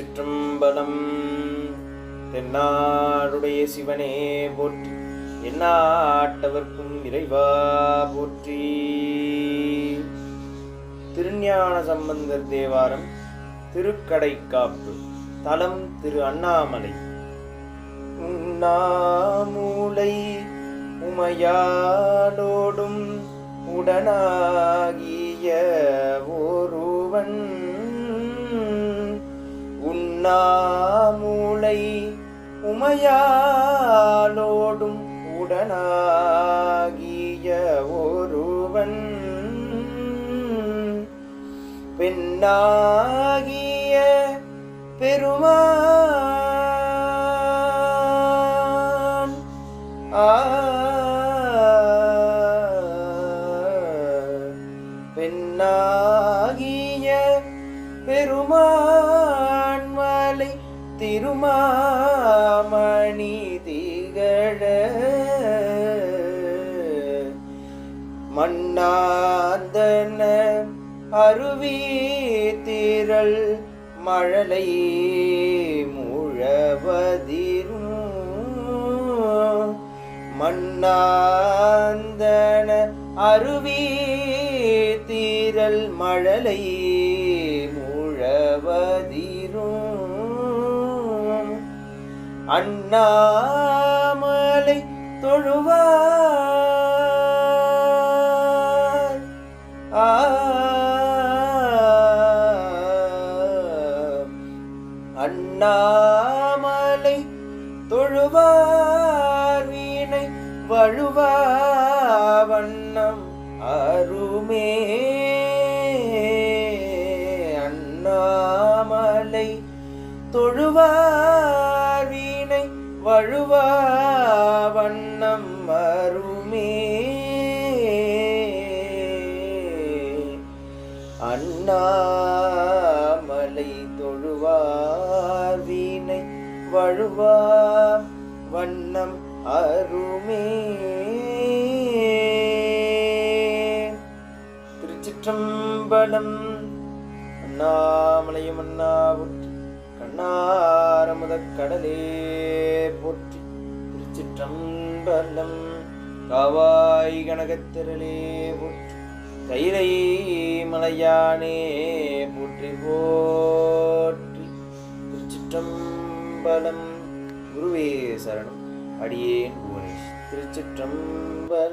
திருச்சிற்றம்பலம். தென்னாடுடைய சிவனே போற்றி என்னாட்டவர்க்கும் இறைவா போற்றி. திருஞான சம்பந்தர் தேவாரம் திருக்கடைக்காப்பு தலம் திரு அண்ணாமலை. உண்ணாமூலை உமையாடோடும் உடனாகிய ஒருவன் உண்ணாமூலை உமையாலோடும் உடனாகிய ஒருவன். பெண்ணாகிய பெருமான். ஆ. பெண்ணாகிய பெருமான். திருமாமணி திகழ மண்ணாந்தன அருவி திரள் மழலை முழவதிரும் மண்ணாந்தன அருவி தீரல் மழலை முழவதிரும் அண்ணாமலை தொழுவார். அண்ணாமலை தொழுவார் வீணை வழுவா வண்ணம் அருமே. அண்ணாமலை தொழுவார் வழுவா வண்ணம் அருமே. அண்ணாமலை தொழுவார் வீணை வழுவா வண்ணம் அருமே. திருச்சிற்றம்பலம் அண்ணாமலையும் அண்ணாவுற்றி கண்ணாரமுத கடலே போற்றி திருச்சிற்றம்பலம் காவாய் கனகத்திரளே போற்றி கைலை மலையானே போற்றி போற்றி திருச்சிற்றம்பலம். குருவே சரணம். அடியேன் புவனேஷ். திருச்சிற்றம்பலம்